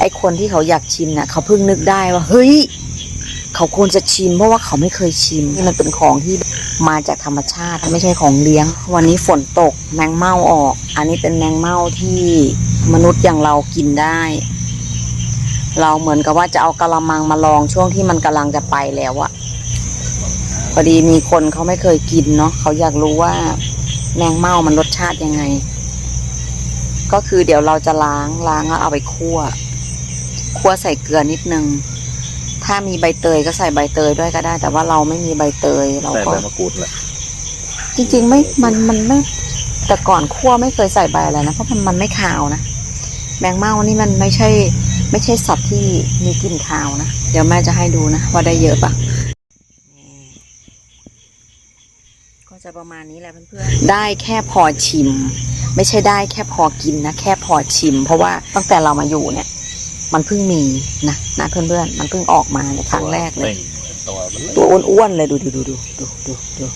ไอคนที่เขาอยากชิมนี่ยเขาเพิ่งนึกได้ว่า เฮ้ย เขาควรจะชิมเพราะว่าเขาไม่เคยชิมนี่มันเป็นของที่มาจากธรรมชาติไม่ใช่ของเลี้ยง วันนี้ฝนตกแมงเม่าออก อันนี้เป็นแมงเม่าที่มนุษย์อย่างเรากินได้ เราเหมือนกับว่าจะเอากระมังมาลองช่วงที่มันกำลังจะไปแล้วอะพอดีมีคนเขาไม่เคยกินเนาะเขาอยากรู้ว่าแมงเม่ามันรสชาติยังไง ก็คือเดี๋ยวเราจะล้างล้างแล้วเอาไปคั่ว คั่วใส่เกลือนิดนึง ถ้ามีใบเตยก็ใส่ใบเตยด้วยก็ได้ แต่ว่าเราไม่มีใบเตยเราใส่ก็ ใบมะกรูดแหละจริงๆไม่ มัน มันไม่ แต่ก่อนคั่วไม่เคยใส่ใบอะไรนะ เพราะมันมันไม่คาวนะ แมงเม่านี่มันไม่ใช่ ไม่ใช่สัตว์ที่มีกลิ่นคาวนะ เดี๋ยวแม่จะให้ดูนะว่าได้เยอะปะนี่ก็จะประมาณนี้แหละเพื่อนๆ ได้แค่พอชิม ไม่ใช่ได้แค่พอกินนะ แค่พอชิม เพราะว่าตั้งแต่เรามาอยู่เนี่ย มันเพิ่งมีนะนะเพื่อนๆมันเพิ่งออกมาในครั้งแรกเลย ตัวมันเล็กตัวอ้วนๆเลยดูดูดูดูดูดูดู